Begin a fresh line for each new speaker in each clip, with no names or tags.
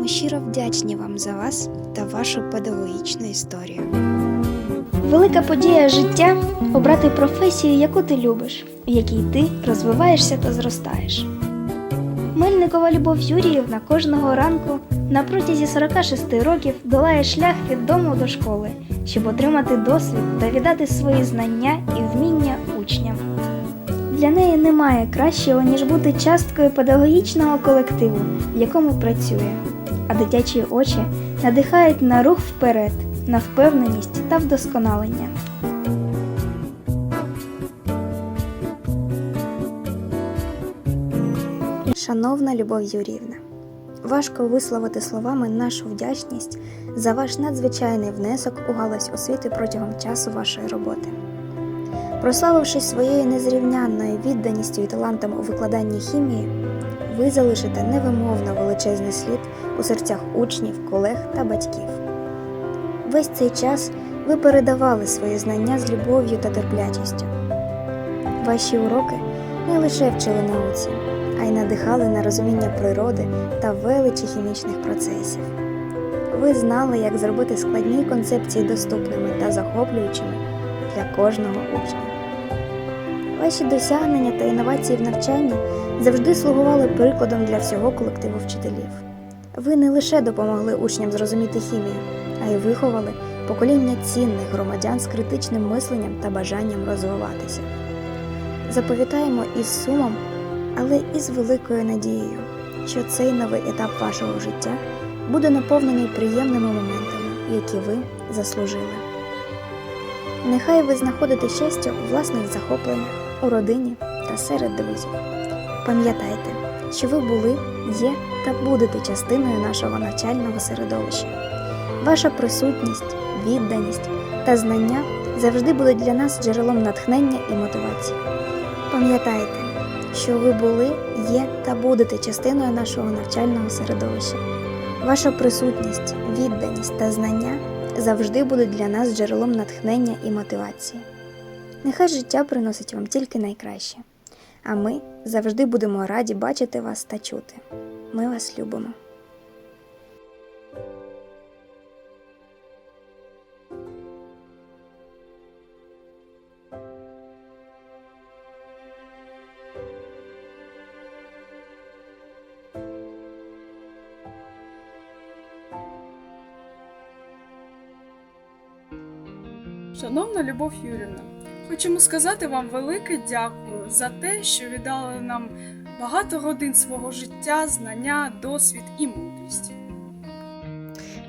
Ми щиро вдячні вам за вас та вашу педагогічну історію.
Велика подія життя обрати професію, яку ти любиш, в якій ти розвиваєшся та зростаєш. Мельникова Любов Юріївна кожного ранку на протязі 46 років долає шлях від дому до школи, щоб отримати досвід та віддати свої знання і вміння учням. Для неї немає кращого, ніж бути часткою педагогічного колективу, в якому працює, а дитячі очі надихають на рух вперед, на впевненість та вдосконалення.
Шановна Любов Юріївна, важко висловити словами нашу вдячність за ваш надзвичайний внесок у галузь освіти протягом часу вашої роботи. Прославившись своєю незрівнянною відданістю і талантом у викладанні хімії, ви залишите невимовно величезний слід у серцях учнів, колег та батьків. Весь цей час ви передавали свої знання з любов'ю та терплячістю. Ваші уроки не лише вчили науці, а й надихали на розуміння природи та величі хімічних процесів. Ви знали, як зробити складні концепції доступними та захоплюючими для кожного учня. Ваші досягнення та інновації в навчанні завжди слугували прикладом для всього колективу вчителів. Ви не лише допомогли учням зрозуміти хімію, а й виховали покоління цінних громадян з критичним мисленням та бажанням розвиватися. Заповітаємо із сумом, але і з великою надією, що цей новий етап вашого життя буде наповнений приємними моментами, які ви заслужили. Нехай ви знаходите щастя у власних захопленнях, у родині та серед друзів. Пам'ятайте, що ви були, є та будете частиною нашого навчального середовища. Ваша присутність, відданість та знання завжди будуть для нас джерелом натхнення і мотивації. Пам'ятайте, що ви були, є та будете частиною нашого навчального середовища. Ваша присутність, відданість та знання завжди будуть для нас джерелом натхнення і мотивації. Нехай життя приносить вам тільки найкраще, а ми завжди будемо раді бачити вас та чути. Ми вас любимо.
Шановна Любов Юрівна, хочемо сказати вам велике дякую за те, що віддали нам багато годин свого життя, знання, досвід і мудрість.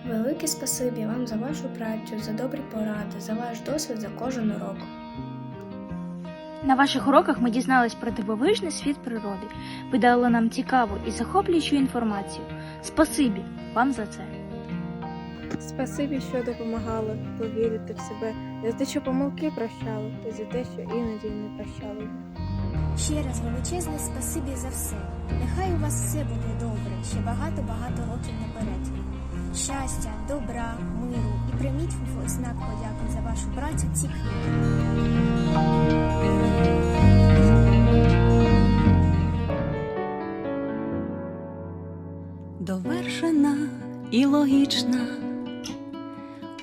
Велике спасибі вам за вашу працю, за добрі поради, за ваш досвід за кожен урок.
На ваших уроках ми дізнались про дивовижний світ природи. Ви дали нам цікаву і захоплюючу інформацію. Спасибі вам за це.
Спасибі, що допомагали повірити в себе, за те, що помилки прощали, і за те, що іноді не прощали.
Ще раз величезне спасибі за все. Нехай у вас все буде добре, ще багато-багато років наперед. Щастя, добра, миру і прийміть в знак подяки за вашу працю ці книги.
довершена і логічна,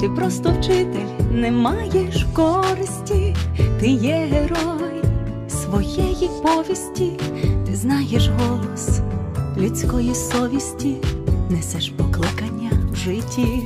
Ти просто вчитель, не маєш користі, ти є герой своєї повісті, ти знаєш голос людської совісті, несеш покликання в житті.